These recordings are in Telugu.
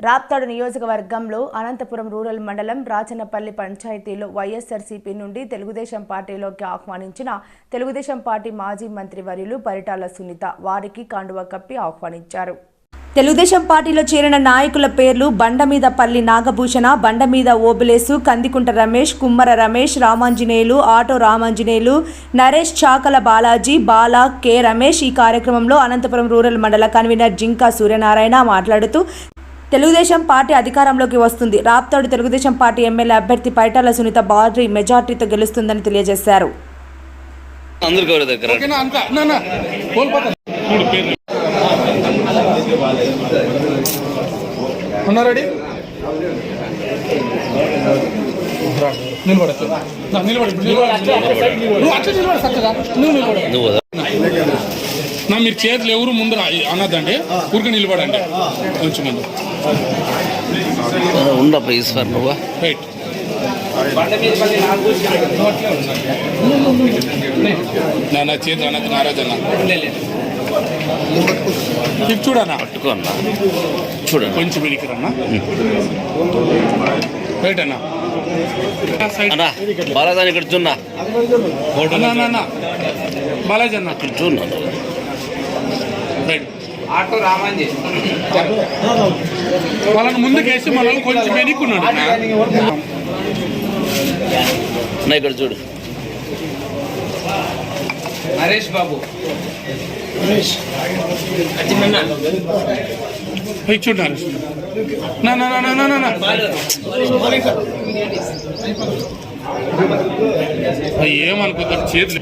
రాప్తాడు నియోజకవర్గంలో అనంతపురం రూరల్ మండలం రాచనపల్లి పంచాయతీలో వైఎస్ఆర్సీపీ నుండి తెలుగుదేశం పార్టీలోకి ఆహ్వానించిన తెలుగుదేశం పార్టీ మాజీ మంత్రి వర్యులు పరిటాల సునీత వారికి కాండువ కప్పి ఆహ్వానించారు. తెలుగుదేశం పార్టీలో చేరిన నాయకుల పేర్లు బండమీదపల్లి నాగభూషణ బండమీద ఓబులేసు కందికుంట రమేష్ కుమ్మర రమేష్ రామాంజనేయులు ఆటో రామాంజనేయులు నరేష్ చాకల బాలాజీ బాలా కె రమేష్ ఈ కార్యక్రమంలో అనంతపురం రూరల్ మండల కన్వీనర్ జింకా సూర్యనారాయణ మాట్లాడుతూ తెలుగుదేశం పార్టీ అధికారంలోకి వస్తుంది. రాప్తాడు తెలుగుదేశం పార్టీ ఎమ్మెల్యే అభ్యర్థి పైటాల సునీత భారీ మెజార్టీతో గెలుస్తుందని తెలియజేశారు. నిలబడచ్చు నిలబడి నువ్వు నిలబడి నా మీరు చేతులు ఎవరు ముందు రా- అనొద్దండి ఊరికి నిలబడండి. కొంచెం ముందు ఈశ్వర్ నువ్వు? రైట్. నా నా చేతులు అన్నది నారాజ్ అన్న ఇది చూడన్నా పట్టుకో అన్న. చూడండి కొంచెం వెనక్కిరన్నా రైట్ అన్న. అన్నా ఇక్కడ చూన్నా అన్న బాలాజీ అన్న. చూన్నా వాళ్ళని ముందుకేసి మనల్ని కొంచెం వెనుక్కున్నాడు ఇక్కడ చూడు. నరేష్ బాబు. చూడండి నా నా నా నా ఏమనుకుంటారు చేతులు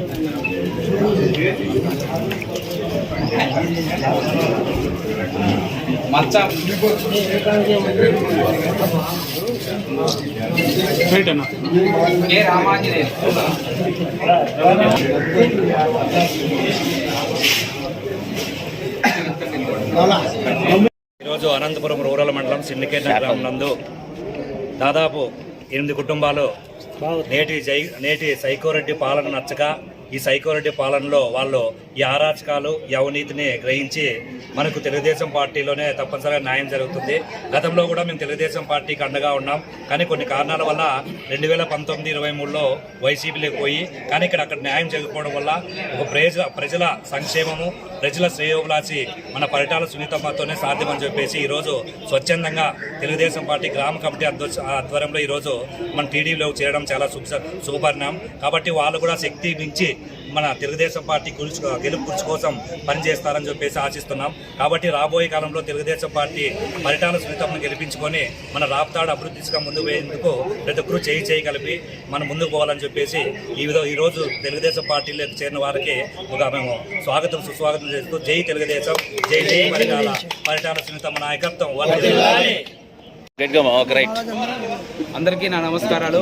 మచ్చ. రైట్ అన్న ఈరోజు అనంతపురం రూరల్ మండలం సిండికేట్ గ్రామం నందు దాదాపు ఎనిమిది కుటుంబాలు నేటి జై నేటి సైకోరెడ్డి పాలన నచ్చక ఈ సైకోరెడ్డి పాలనలో వాళ్ళు ఈ అరాచకాలు ఈ అవినీతిని గ్రహించి మనకు తెలుగుదేశం పార్టీలోనే తప్పనిసరిగా న్యాయం జరుగుతుంది. గతంలో కూడా మేము తెలుగుదేశం పార్టీకి అండగా ఉన్నాం. కానీ కొన్ని కారణాల వల్ల రెండు వేల పంతొమ్మిది ఇరవై మూడులో వైసీపీలోకి పోయి కానీ ఇక్కడ అక్కడ న్యాయం చేయకపోవడం వల్ల ఒక ప్రజల ప్రజల సంక్షేమము ప్రజల శ్రేయోభిలాషి మన పరిటాల సునీతమ్మతోనే సాధ్యమని చెప్పేసి ఈరోజు స్వచ్ఛందంగా తెలుగుదేశం పార్టీ గ్రామ కమిటీ అధ్వర్ష ఆధ్వర్యంలో ఈరోజు మన టీడీలో చేరడం చాలా శుభ శుభపరిణామం. కాబట్టి వాళ్ళు కూడా శక్తి మించి మన తెలుగుదేశం పార్టీ గురించి గెలుపు గురించి కోసం పనిచేస్తారని చెప్పేసి ఆశిస్తున్నాం. కాబట్టి రాబోయే కాలంలో తెలుగుదేశం పార్టీ పరిటాల సునీతమ్మను గెలిపించుకొని మన రాప్తాడు అభివృద్ధి దిశగా ముందుకు పోయేందుకు ప్రతి ఒక్కరూ చేయి చేయి కలిపి మనం ముందుకు పోవాలని చెప్పేసి ఈ విధ ఈరోజు తెలుగుదేశం పార్టీలోకి చేరిన వారికి ఒక మేము స్వాగతం సుస్వాగతం చేస్తూ జై తెలుగుదేశం జై జై పరిటాల పరిటాల సునీతమ్మ నాయకత్వం. అందరికీ నా నమస్కారాలు.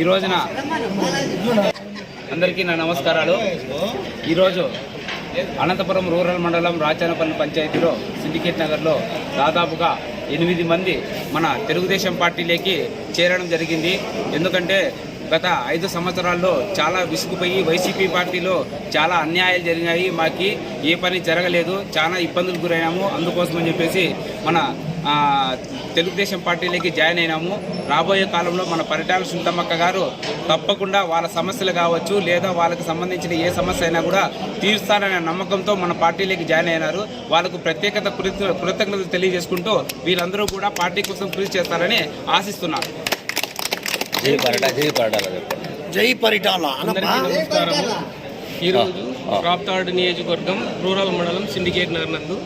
ఈ రోజున అందరికీ నా నమస్కారాలు. ఈరోజు అనంతపురం రూరల్ మండలం రాచానపల్లి పంచాయతీలో సిండికేట్ నగర్లో దాదాపుగా ఎనిమిది మంది మన తెలుగుదేశం పార్టీలోకి చేరడం జరిగింది. ఎందుకంటే గత ఐదు సంవత్సరాల్లో చాలా విసుగుపోయి వైసీపీ పార్టీలో చాలా అన్యాయాలు జరిగాయి. మాకి ఏ పని జరగలేదు. చాలా ఇబ్బందులు గురైనాము. అందుకోసమని చెప్పేసి మన తెలుగుదేశం పార్టీలోకి జాయిన్ అయినాము. రాబోయే కాలంలో మన పరిటాల సుంతమ్మక్క గారు తప్పకుండా వాళ్ళ సమస్యలు కావచ్చు లేదా వాళ్ళకి సంబంధించిన ఏ సమస్య అయినా కూడా తీరుస్తారనే నమ్మకంతో మన పార్టీలోకి జాయిన్ అయినారు. వాళ్ళకు ప్రత్యేకత కృత కృతజ్ఞతలు తెలియజేసుకుంటూ వీళ్ళందరూ కూడా పార్టీ కోసం కృషి చేస్తారని ఆశిస్తున్నాను జై పరట జై పరటాల జై పరిటాల ఈరోజు రాప్తాడు నియోజకవర్గం రూరల్ మండలం సిండికేట్ నగర్ నందు.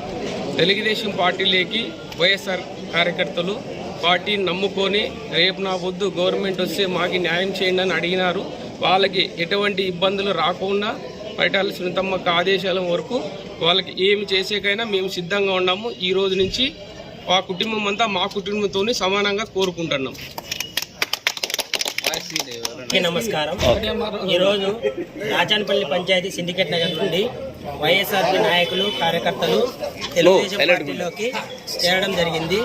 తెలుగుదేశం పార్టీలోకి వైఎస్ఆర్ కార్యకర్తలు పార్టీని నమ్ముకొని రేపు నా వద్దు గవర్నమెంట్ వస్తే మాకు న్యాయం చేయండి అని అడిగినారు. వాళ్ళకి ఎటువంటి ఇబ్బందులు రాకుండా పరిటాల సునీతమ్మక్క ఆదేశాల వరకు వాళ్ళకి ఏమి చేసేకైనా మేము సిద్ధంగా ఉన్నాము. ఈ రోజు నుంచి మా కుటుంబం అంతా మా కుటుంబంతో సమానంగా కోరుకుంటున్నాం. నమస్కారం. ఈరోజు రాజానపల్లి పంచాయతీ సిండికేట్ నగర్ నుండి వైఎస్ఆర్పి నాయకులు కార్యకర్తలు తెలుగుదేశం పార్టీలోకి చేరడం జరిగింది.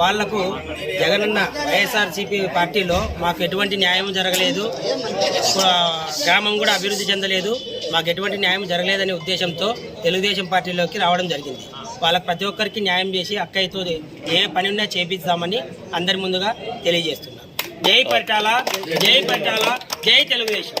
వాళ్ళకు జగనన్న వైఎస్ఆర్సీపీ పార్టీలో మాకు ఎటువంటి న్యాయం జరగలేదు. గ్రామం కూడా అభివృద్ధి చెందలేదు. మాకు ఎటువంటి న్యాయం జరగలేదనే ఉద్దేశంతో తెలుగుదేశం పార్టీలోకి రావడం జరిగింది. వాళ్ళకి ప్రతి ఒక్కరికి న్యాయం చేసి అక్కయ్యతో ఏ పని ఉన్నా చేపిస్తామని అందరి ముందుగా తెలియజేస్తున్నాం. జై పరిటాల జై పరిటాల జై తెలుగుదేశం.